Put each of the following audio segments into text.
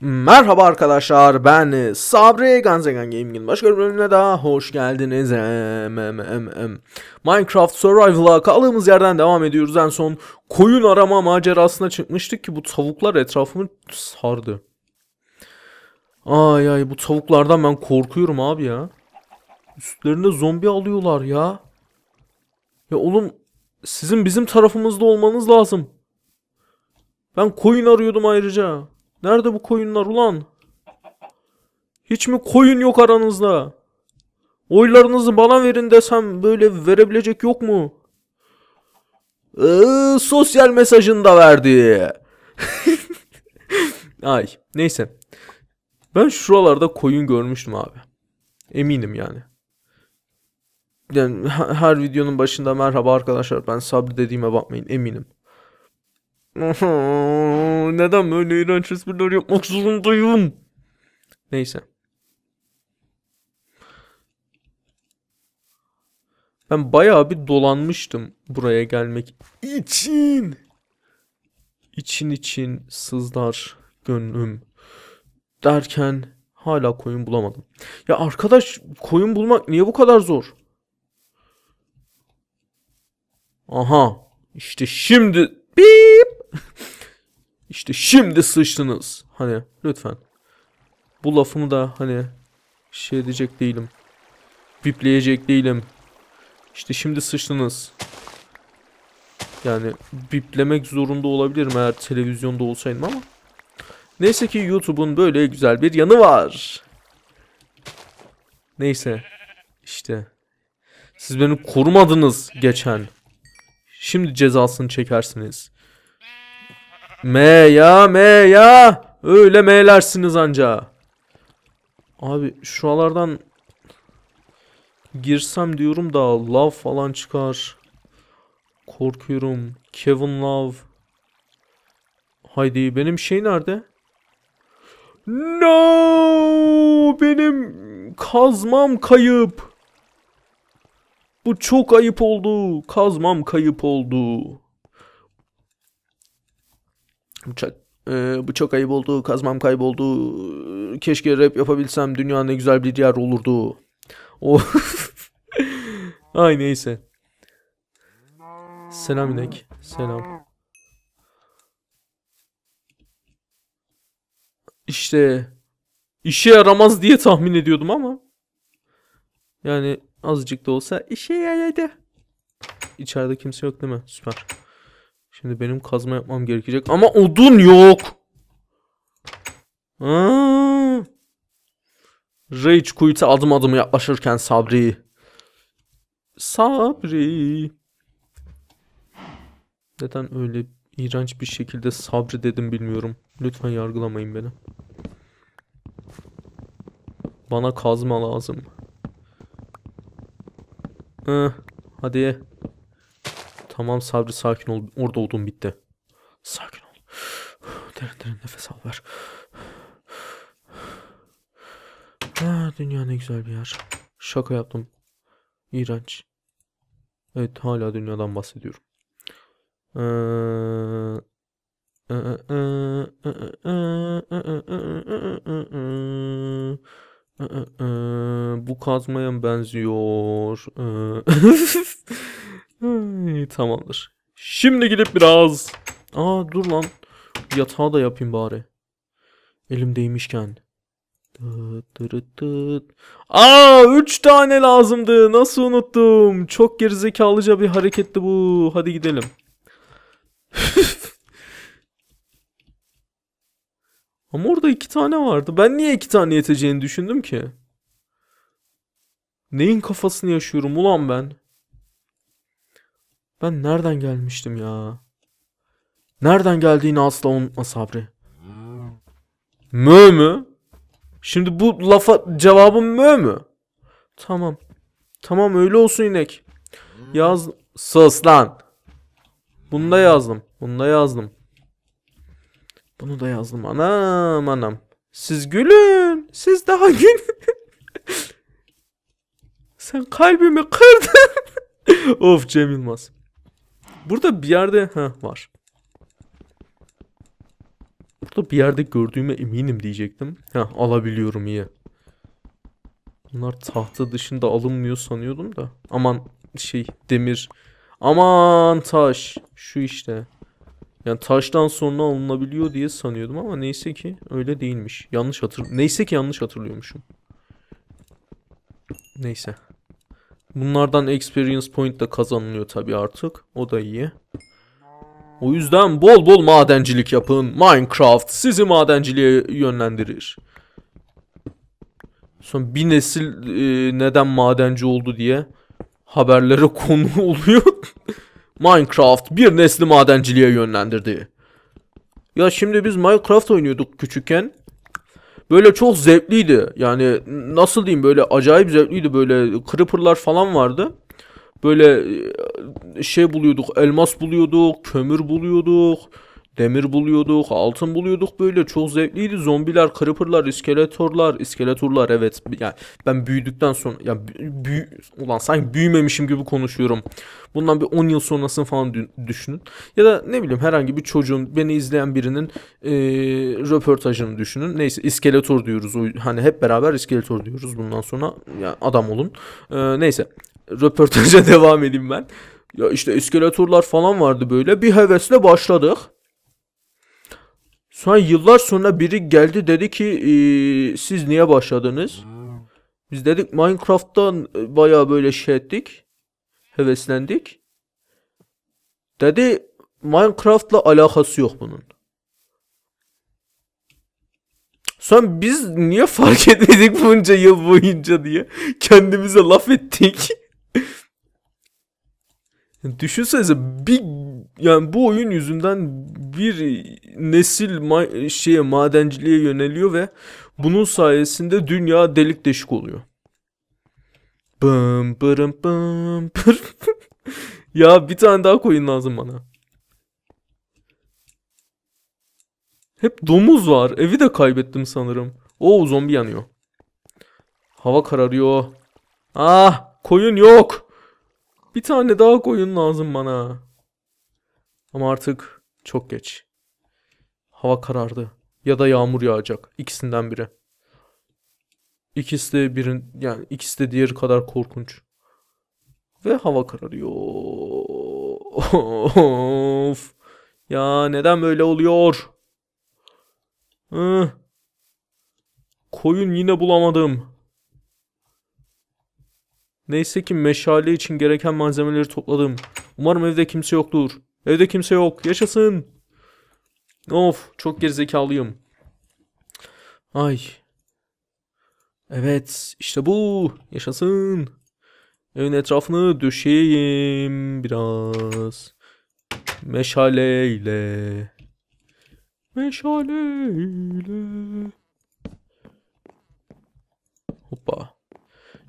Merhaba arkadaşlar ben Sabri Ganzegan Gaming'in başka bir bölümüne daha hoş geldiniz. Minecraft Survival'a kaldığımız yerden devam ediyoruz. En son koyun arama macerasına çıkmıştık ki bu tavuklar etrafımı sardı. Ay ay bu tavuklardan ben korkuyorum abi ya. Üstlerinde zombi alıyorlar ya. Ya oğlum sizin bizim tarafımızda olmanız lazım. Ben koyun arıyordum ayrıca. Nerede bu koyunlar ulan? Hiç mi koyun yok aranızda? Oylarınızı bana verin desem böyle verebilecek yok mu? Ee, sosyal mesajını da verdi. Ay neyse. Ben şuralarda koyun görmüştüm abi. Eminim yani. Yani her videonun başında merhaba arkadaşlar ben Sabri dediğime bakmayın eminim. Neden böyle iğrenç espriler yapmak zorundayım? Neyse. Ben bayağı bir dolanmıştım buraya gelmek için. İçin için sızlar gönlüm derken hala koyun bulamadım. Ya arkadaş koyun bulmak niye bu kadar zor? Aha işte şimdi bip işte şimdi sıçtınız. Hani lütfen. Bu lafımı da hani şey edecek değilim. Bipleyecek değilim. İşte şimdi sıçtınız. Yani biplemek zorunda olabilirim eğer televizyonda olsaydım ama. Neyse ki YouTube'un böyle güzel bir yanı var. Neyse. İşte. Siz beni korumadınız geçen. Şimdi cezasını çekersiniz. M ya M ya. Öyle M'lersiniz anca. Abi şuralardan girsem diyorum da love falan çıkar. Korkuyorum. Kevin Love. Haydi benim şey nerede? No! Benim kazmam kayıp. Bu çok ayıp oldu. Kazmam kayıp oldu. Bıçak. Ee, bu çok ayıp oldu. Kazmam kayboldu. Keşke rap yapabilsem dünya ne güzel bir yer olurdu. O. Ay neyse. Selam inek. Selam. İşte işe yaramaz diye tahmin ediyordum ama yani azıcık da olsa işe yaradı. İçeride kimse yok değil mi? Süper. Şimdi benim kazma yapmam gerekecek ama odun yok. Aa. Rage quit'e adım adım yaklaşırken Sabri. Sabri. Neden öyle iğrenç bir şekilde Sabri dedim bilmiyorum. Lütfen yargılamayın beni. Bana kazma lazım. Heh, hadi. Tamam Sabri sakin ol. Orada olduğum bitti. Sakin ol. Derin derin nefes al ver. Ha, dünya ne güzel bir yer. Şaka yaptım. İğrenç. Evet hala dünyadan bahsediyorum. Bu kazmaya benziyor? Ay, Tamamdır. Şimdi gidip biraz. Aa dur lan. Yatağı da yapayım bari. Elimdeymişken. Tıt tırıt tıt. Aa 3 tane lazımdı. Nasıl unuttum? Çok gerizekalıca bir hareketti bu. Hadi gidelim. Ama orada iki tane vardı. Ben niye iki tane yeteceğini düşündüm ki? Neyin kafasını yaşıyorum ulan ben? Ben nereden gelmiştim ya? Nereden geldiğini asla unutma Sabri. Mö mü? Şimdi bu lafa cevabım mö mü? Tamam. Tamam öyle olsun inek. Yaz. Sus lan. Bunu da yazdım. Bunu da yazdım. Bunu da yazdım. Anam anam. Siz gülün. Siz daha gülün. Sen kalbimi kırdın. of Cem Yılmaz. Burada bir yerde ha var. Burada bir yerde gördüğüme eminim diyecektim. Heh alabiliyorum iyi. Bunlar tahta dışında alınmıyor sanıyordum da. Aman şey demir. Aman taş. Şu işte. Yani taştan sonra alınabiliyor diye sanıyordum ama neyse ki öyle değilmiş. Yanlış hatır Neyse ki yanlış hatırlıyormuşum. Neyse. Bunlardan experience point da kazanılıyor tabii artık. O da iyi. O yüzden bol bol madencilik yapın. Minecraft sizi madenciliğe yönlendirir. Son bir nesil e, neden madenci oldu diye haberlere konu oluyor. Minecraft bir nesli madenciliğe yönlendirdi. Ya şimdi biz Minecraft oynuyorduk küçükken. Böyle çok zevkliydi. Yani nasıl diyeyim böyle acayip zevkliydi. Böyle creeper'lar falan vardı. Böyle e, şey buluyorduk, elmas buluyorduk, kömür buluyorduk, demir buluyorduk, altın buluyorduk böyle çok zevkliydi. Zombiler, creeper'lar, iskeletorlar, iskeletorlar evet. Yani ben büyüdükten sonra ya yani büyü ulan sanki büyümemişim gibi konuşuyorum. Bundan bir 10 yıl sonrasını falan düşünün. Ya da ne bileyim herhangi bir çocuğun beni izleyen birinin e, röportajını düşünün. Neyse iskeletor diyoruz. Hani hep beraber iskeletor diyoruz bundan sonra. Ya adam olun. E, neyse röportaja devam edeyim ben. Ya işte iskeletorlar falan vardı böyle. Bir hevesle başladık. Sonra yıllar sonra biri geldi dedi ki ee, siz niye başladınız? Biz dedik Minecraft'tan baya böyle şey ettik. Heveslendik. Dedi Minecraft'la alakası yok bunun. Sonra biz niye fark etmedik bunca yıl boyunca diye kendimize laf ettik. Düşünsenize bir yani bu oyun yüzünden bir nesil ma şeye madenciliğe yöneliyor ve bunun sayesinde dünya delik deşik oluyor. Bım bırım bım bır. ya bir tane daha koyun lazım bana. Hep domuz var. Evi de kaybettim sanırım. O zombi yanıyor. Hava kararıyor. Ah koyun yok. Bir tane daha koyun lazım bana. Ama artık çok geç. Hava karardı. Ya da yağmur yağacak. İkisinden biri. İkisi de birin yani ikisi de diğeri kadar korkunç. Ve hava kararıyor. Of. Ya neden böyle oluyor? Hı. Koyun yine bulamadım. Neyse ki meşale için gereken malzemeleri topladım. Umarım evde kimse yoktur. Evde kimse yok. Yaşasın. Of çok gerizekalıyım. Ay. Evet işte bu. Yaşasın. Evin etrafını döşeyeyim biraz. Meşaleyle. Meşaleyle. Hoppa.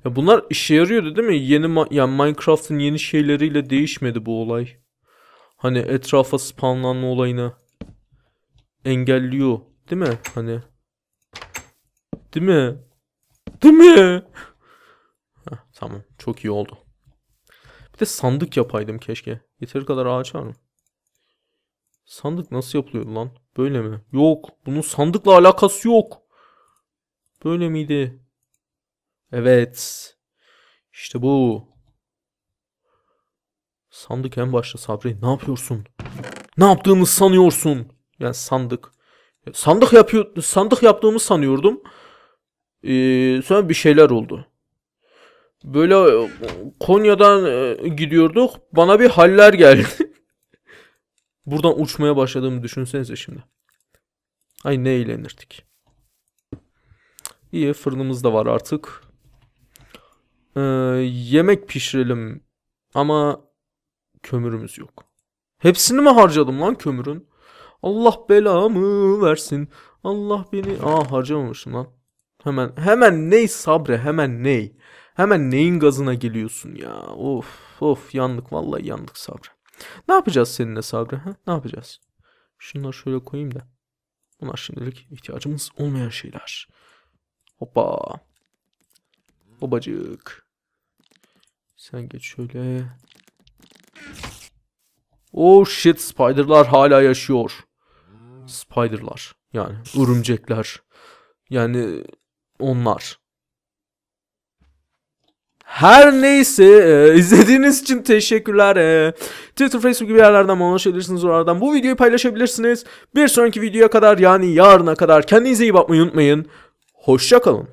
Ya bunlar işe yarıyordu değil mi? Yeni yani Minecraft'ın yeni şeyleriyle değişmedi bu olay. Hani etrafa spawnlanma olayını engelliyor. Değil mi? Hani. Değil mi? Değil mi? Heh, tamam. Çok iyi oldu. Bir de sandık yapaydım keşke. Yeteri kadar ağaç var mı? Sandık nasıl yapılıyor lan? Böyle mi? Yok. Bunun sandıkla alakası yok. Böyle miydi? Evet. İşte bu. Sandık en başta Sabri. Ne yapıyorsun? Ne yaptığını sanıyorsun? Yani sandık. Sandık yapıyor, sandık yaptığımı sanıyordum. Ee, sonra bir şeyler oldu. Böyle e, Konya'dan e, gidiyorduk. Bana bir haller geldi. Buradan uçmaya başladığımı düşünsenize şimdi. Ay ne eğlenirdik. İyi fırınımız da var artık. Ee, yemek pişirelim. Ama kömürümüz yok. Hepsini mi harcadım lan kömürün? Allah belamı versin. Allah beni... Aa harcamamışım lan. Hemen hemen ney sabre hemen ney. Hemen neyin gazına geliyorsun ya. Of of yandık vallahi yandık sabre. Ne yapacağız seninle sabre? Ha? Ne yapacağız? Şunları şöyle koyayım da. Bunlar şimdilik ihtiyacımız olmayan şeyler. Hoppa. Babacık. Sen geç şöyle. Oh shit spiderlar hala yaşıyor. Spiderlar. Yani örümcekler. Yani onlar. Her neyse e, izlediğiniz için teşekkürler. E, Twitter, Facebook gibi yerlerden bana ulaşabilirsiniz oralardan. Bu videoyu paylaşabilirsiniz. Bir sonraki videoya kadar yani yarına kadar kendinize iyi bakmayı unutmayın. Hoşçakalın.